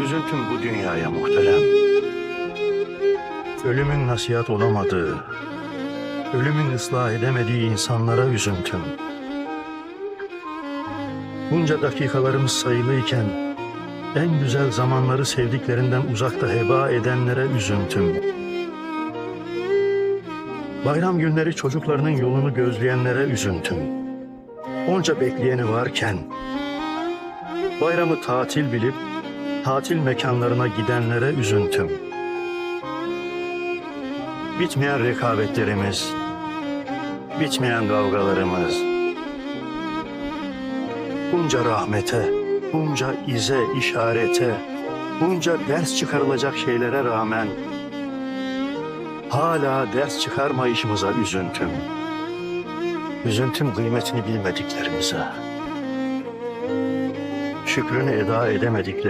Üzüntüm bu dünyaya muhterem. Ölümün nasihat olamadığı, ölümün ıslah edemediği insanlara üzüntüm. Bunca dakikalarımız sayılıyken en güzel zamanları sevdiklerinden uzakta heba edenlere üzüntüm. Bayram günleri çocuklarının yolunu gözleyenlere üzüntüm. Onca bekleyeni varken bayramı tatil bilip tatil mekanlarına gidenlere üzüntüm. Bitmeyen rekabetlerimiz, bitmeyen kavgalarımız, bunca rahmete, bunca ize, işarete, bunca ders çıkarılacak şeylere rağmen hala ders çıkarmayışımıza üzüntüm. Üzüntüm kıymetini bilmediklerimize, şükrünü eda edemediklerimize,